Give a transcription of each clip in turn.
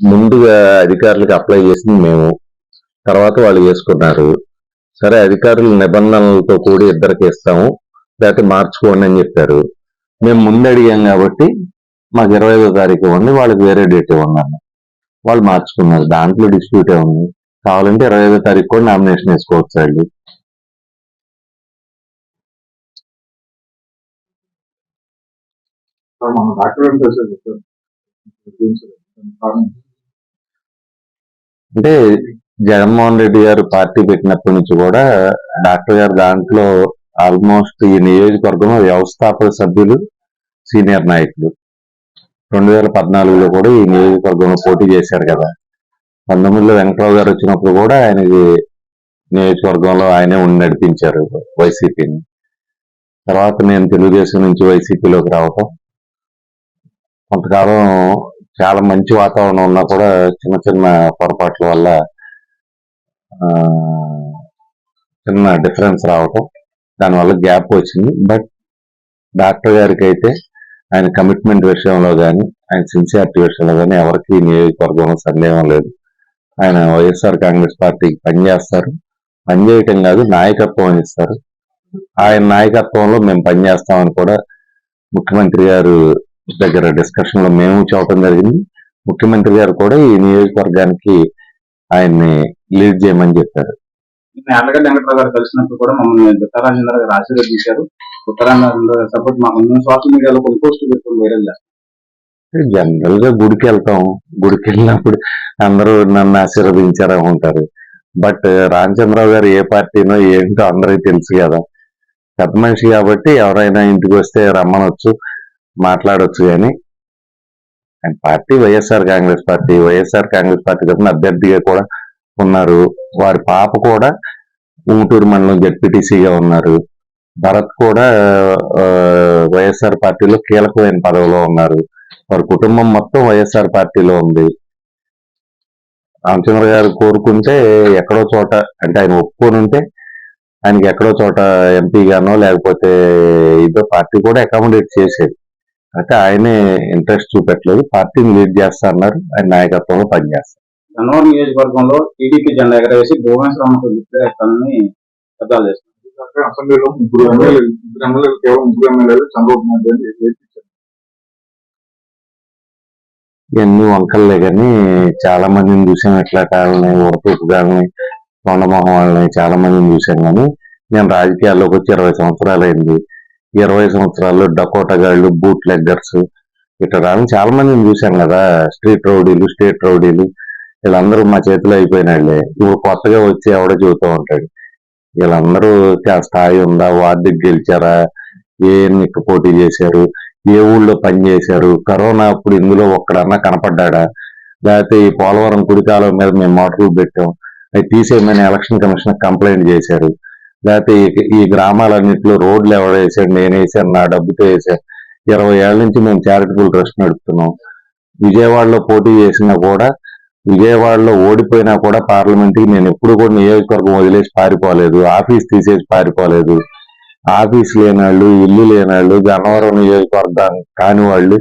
ముందుగా అధికారులకు అప్లై చేసింది మేము. తర్వాత వాళ్ళు చేసుకున్నారు. సరే అధికారులు నిబంధనలతో కూడి ఇద్దరికి ఇస్తాము లేకపోతే మార్చుకోండి అని చెప్పారు. మేము ముందు అడిగాం కాబట్టి మాకు ఇరవై ఐదో తారీఖు ఇవ్వండి వాళ్ళకి వేరే డేట్ ఇవ్వండి వాళ్ళు మార్చుకున్నారు. దాంట్లో డిస్ప్యూటే ఉంది. కావాలంటే ఇరవై ఐదో తారీఖు కూడా నామినేషన్ వేసుకోవచ్చు వాళ్ళు డాక్టర్ అంటే జగన్మోహన్ రెడ్డి గారు పార్టీ పెట్టినప్పటి నుంచి కూడా డాక్టర్ గారు దాంట్లో ఆల్మోస్ట్ ఈ నియోజకవర్గంలో వ్యవస్థాపక సభ్యులు సీనియర్ నాయకులు. రెండు వేల పద్నాలుగులో కూడా ఈ నియోజకవర్గంలో పోటీ చేశారు కదా. పంతొమ్మిదిలో వెంకటరావు గారు వచ్చినప్పుడు కూడా ఆయనకి నియోజకవర్గంలో ఆయనే ఉండి నడిపించారు వైసీపీని. తర్వాత నేను తెలుగుదేశం నుంచి వైసీపీలోకి రావటం. కొంతకాలం చాలా మంచి వాతావరణం ఉన్నా కూడా చిన్న చిన్న పొరపాట్ల వల్ల చిన్న డిఫరెన్స్ రావటం దానివల్ల గ్యాప్ వచ్చింది. బట్ డాక్టర్ గారికి అయితే ఆయన కమిట్మెంట్ విషయంలో కానీ ఆయన సిన్సియారిటీ విషయంలో కానీ ఎవరికి నియోజకవర్గంలో సందేహం లేదు. ఆయన వైఎస్ఆర్ కాంగ్రెస్ పార్టీకి పనిచేస్తారు పనిచేయటం కాదు నాయకత్వం వహిస్తారు ఆయన నాయకత్వంలో మేము పనిచేస్తామని కూడా ముఖ్యమంత్రి గారు దగ్గర డిస్కషన్లో మేము చెప్పడం జరిగింది. ముఖ్యమంత్రి గారు కూడా ఈ నియోజకవర్గానికి ఆయన్ని లీడ్ చేయమని చెప్పారు. ఆంధ్రగడ్డ వెంకటరావు గారు కలిసినప్పుడు కూడా మమ్మల్ని దుత్తారాజేంద్ర గారు ఆశీర్వదించారు. గారు సపోర్ట్ మాకు సోషల్ మీడియాలో కొన్ని పోస్టులు పెట్టుకుని వైరల్ చేస్తాం. జనరల్గా గుడికి వెళ్తాం. గుడికి వెళ్ళినప్పుడు అందరూ నన్ను ఆశీర్వదించారు ఉంటారు బట్ రామచంద్రరావు గారు ఏ పార్టీనో ఏంటో అందరికీ తెలుసు కదా. పెద్ద మనిషి కాబట్టి ఎవరైనా ఇంటికి వస్తే రమ్మనొచ్చు. మాట్లాడొచ్చు కానీ ఆయన party YSR Congress party YSR Congress party తరఫున అభ్యర్థిగా కూడా ఉన్నారు. వారి పాప కూడా ఉంగుటూరు మండలం జడ్పీటీసీగా ఉన్నారు. భరత్ కూడా వైఎస్ఆర్ పార్టీలో కీలకమైన పదవిలో ఉన్నారు. వారి కుటుంబం మొత్తం వైఎస్ఆర్ పార్టీలో ఉంది. రామచంద్ర గారు కోరుకుంటే ఎక్కడో చోట అంటే ఆయన ఒప్పుకొని ఉంటే ఆయనకి ఎక్కడో చోట ఎంపీ గానో లేకపోతే ఇదో పార్టీ కూడా అకామిడేట్ చేసేది. అయితే ఆయనే ఇంట్రెస్ట్ చూపెట్టలేదు. పార్టీని లీడ్ చేస్తా అన్నారు ఆయన నాయకత్వంలో పనిచేస్తారు. గన్నవరం నియోజకవర్గంలో టీడీపీ జెండా ఎగరవేసి భువనేశ్వరంకు విగ్రహిస్తానని శబ్దాలు చేస్తున్నారు అసెంబ్లీలో ముగ్గురు ఎమ్మెల్యేలు కేవలం ముగ్గురు ఎమ్మెల్యేలు చంద్రబాబు నాయుడు. ఇవన్నీ వంకల్లే కానీ చాలా మందిని చూసాం. ఎట్లా కాళ్ళని ఉడతూపు గాలని తొండమొహం వాళ్ళని చాలా మందిని చూసాం కానీ నేను రాజకీయాల్లోకి వచ్చి ఇరవై సంవత్సరాలు అయింది ఇరవై సంవత్సరాలు డకోటగాళ్ళు బూట్ లెగ్గర్స్ ఇట్లా చాలా మందిని చూసాం కదా. స్ట్రీట్ రౌడీలు స్టేట్ రౌడీలు వీళ్ళందరూ మా చేతిలో అయిపోయినాళ్ళే. ఇప్పుడు కొత్తగా వచ్చి ఎవడో చెబుతూ ఉంటాడు. వీళ్ళందరూ స్థాయి ఉందా? వార్డుకి గెలిచారా? ఏ ఎన్నిక పోటీ చేశారు? ఏ ఊళ్ళో పని చేశారు? కరోనా అప్పుడు ఇందులో ఒక్కడన్నా కనపడ్డాడా? లేకపోతే ఈ పోలవరం కుడికాలం మీద మేము మోటార్లు పెట్టాం. అవి తీసేయమని ఎలక్షన్ కమిషన్ కంప్లైంట్ చేశారు. లేకపోతే ఈ- గ్రామాలన్నింటిలో రోడ్లు ఎవరు వేసాడు నేను వేసాను నా డబ్బుతో వేసాను. ఇరవై ఏళ్ళ నుంచి మేము చారిటబుల్ ట్రస్ట్ నడుపుతున్నాం. విజయవాడలో పోటీ చేసినా కూడా విజయవాడలో ఓడిపోయినా కూడా పార్లమెంట్కి నేను ఎప్పుడు కూడా నియోజకవర్గం వదిలేసి పారిపోలేదు. ఆఫీస్ తీసేసి పారిపోలేదు. ఆఫీస్ లేనాళ్ళు ఇల్లు లేనాళ్ళు గన్నవరం నియోజకవర్గం కాని వాళ్ళు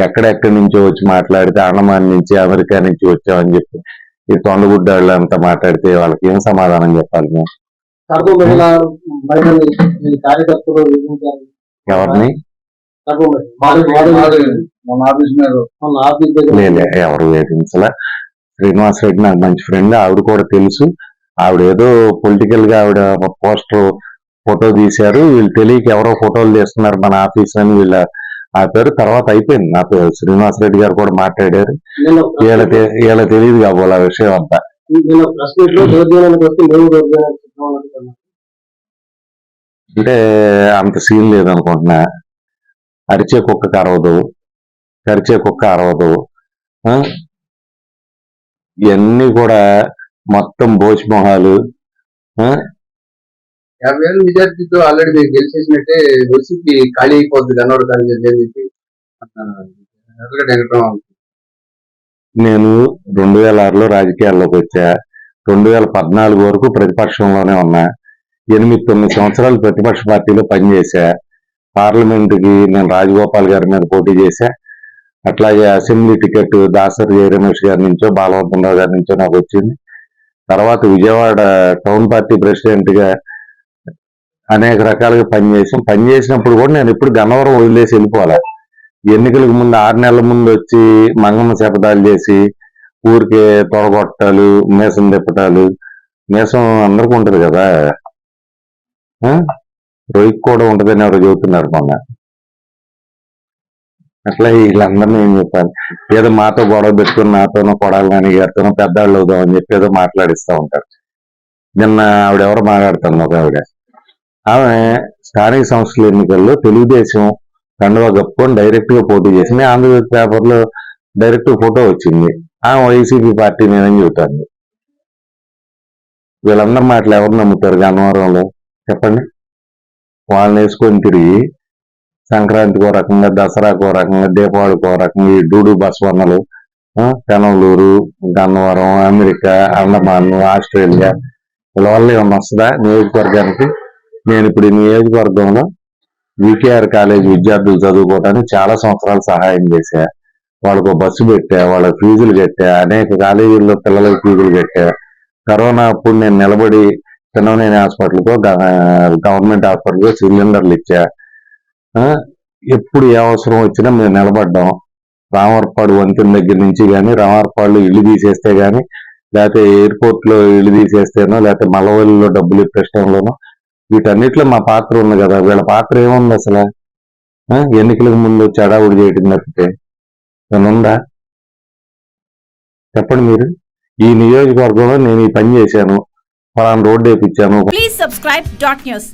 ఎక్కడెక్కడి నుంచో వచ్చి మాట్లాడితే అండమాన్ నుంచి అమెరికా నుంచి వచ్చామని చెప్పి ఈ తొండగుడ్డ వాళ్ళు అంతా మాట్లాడితే వాళ్ళకి ఏం సమాధానం చెప్పాలి మేము? కడుపు మహిళ మహిళని మీ కార్యకర్తలు. ఎవరిని? లేలే ఎవరు వేధించలే శ్రీనివాస్ రెడ్డి నాకు మంచి ఫ్రెండ్ ఆవిడ కూడా తెలుసు. ఆవిడ ఏదో పొలిటికల్గా ఆవిడ పోస్టర్ ఫోటో తీశారు. వీళ్ళు తెలియక ఎవరో ఫోటోలు తీస్తున్నారు మన ఆఫీస్ అని వీళ్ళ ఆ పేరు. తర్వాత అయిపోయింది. నా పేరు శ్రీనివాస్ రెడ్డి గారు కూడా మాట్లాడారు. నేను వీళ్ళ వీళ్ళ తెలియదు కాబోలు ఆ విషయం అంతా. అంటే అంత సీన్ లేదనుకుంటున్నా. అరిచే కుక్కకి అరవదు కరిచే కుక్క అరవదు? ఇవన్నీ కూడా మొత్తం భోజమొహాలు? యాభై వేల మెజార్టీతో ఆల్రెడీ మీరు గెలిచేసినట్టే వైసీపీ ఖాళీ అయిపోద్ది గన్నవరం ఖాళీ చేసి అని చెప్పి అంటున్నారు. ఎర్రగడ్డ వెంకటరావు నేను రెండు వేల ఆరులో రాజకీయాల్లోకి వచ్చా. రెండు వేల పద్నాలుగు వరకు ప్రతిపక్షంలోనే ఉన్నా. ఎనిమిది తొమ్మిది సంవత్సరాలు ప్రతిపక్ష పార్టీలో పనిచేశా. పార్లమెంటుకి నేను రాజగోపాల్ గారి మీద పోటీ చేశా. అట్లాగే అసెంబ్లీ టికెట్ దాసరి జయ రమేష్ గారి నుంచో బాలవర్ధనరావు గారి నుంచో నాకు వచ్చింది. తర్వాత విజయవాడ టౌన్ పార్టీ ప్రెసిడెంట్గా అనేక రకాలుగా పనిచేసాం పనిచేసినప్పుడు కూడా నేను ఇప్పుడు గన్నవరం వదిలేసి వెళ్ళిపోవాలి ఎన్నికలకు ముందు ఆరు నెలల ముందు వచ్చి మంగమ్మ శపథాలు చేసి ఊరికే తొడగొట్టాలు మీసం తిప్పటాలు. మీసం అందరికి ఉంటుంది కదా. రోహిత్ కూడా ఉండదని ఎవరు చెబుతున్నారు మొన్న. అట్లా వీళ్ళందరినీ ఏం చెప్పాలి? ఏదో మాతో గొడవ పెట్టుకుని నాతోనో కొడాలి నాని గారితోనో పెద్దవాళ్ళు అవుదామని అని చెప్పి ఏదో మాట్లాడిస్తూ ఉంటారు. నిన్న ఆవిడ ఎవరు మాట్లాడుతుంది ఒక ఆవిడ. ఆమె స్థానిక సంస్థల ఎన్నికల్లో తెలుగుదేశం కండువా కప్పుకొని డైరెక్ట్గా పోటీ చేసింది. ఆంధ్రప్రదేశ్ పేపర్లో డైరెక్ట్ ఫోటో వచ్చింది. ఆమె వైసీపీ పార్టీ నేనని చెబుతాను వీళ్ళందరి మాటలు ఎవరు నమ్ముతారు గన్నవరంలో? చెప్పండి. వాళ్ళని వేసుకొని తిరిగి సంక్రాంతికి ఓ రకంగా దసరాకు ఒక రకంగా దీపావళికి ఒక రకంగా ఈ డూడు బసవన్నలు Penaluru Gannavaram America Andaman Australia వీళ్ళ వల్ల ఏమన్నా వస్తుందా నియోజకవర్గానికి? నేను ఇప్పుడు ఈ నియోజకవర్గంలో వికేఆర్ కాలేజ్ విద్యార్థులు చదువుకోవడానికి చాలా సంవత్సరాలు సహాయం చేశా. వాళ్ళకు బస్సు పెట్టా వాళ్ళ ఫీజులు కట్టా అనేక కాలేజీల్లో పిల్లలకు ఫీజులు కట్టా. కరోనా అప్పుడు నేను నిలబడి చిన్ననేని హాస్పిటల్కో గవర్నమెంట్ హాస్పిటల్కో సిలిండర్లు ఇచ్చా. ఎప్పుడు ఏ అవసరం వచ్చినా మేము నిలబడ్డాం. రామర్పాడు వంతెన దగ్గర నుంచి కానీ రామర్పాడు ఇల్లు తీసేస్తే కానీ లేకపోతే ఎయిర్పోర్ట్లో ఇల్లు తీసేస్తేనో లేకపోతే మలవల్లిలో డబ్బులు ఇప్పించడంలోనో వీటన్నిటిలో మా పాత్ర ఉంది కదా. వీళ్ళ పాత్ర ఏముంది అసలు? ఎన్నికలకు ముందు వచ్చి చేయటం తప్పితే. ఉందా? చెప్పండి మీరు. ఈ నియోజకవర్గంలో నేను ఈ పని చేశాను. ఫలానా రోడ్డు వేపించాను Please subscribe dot news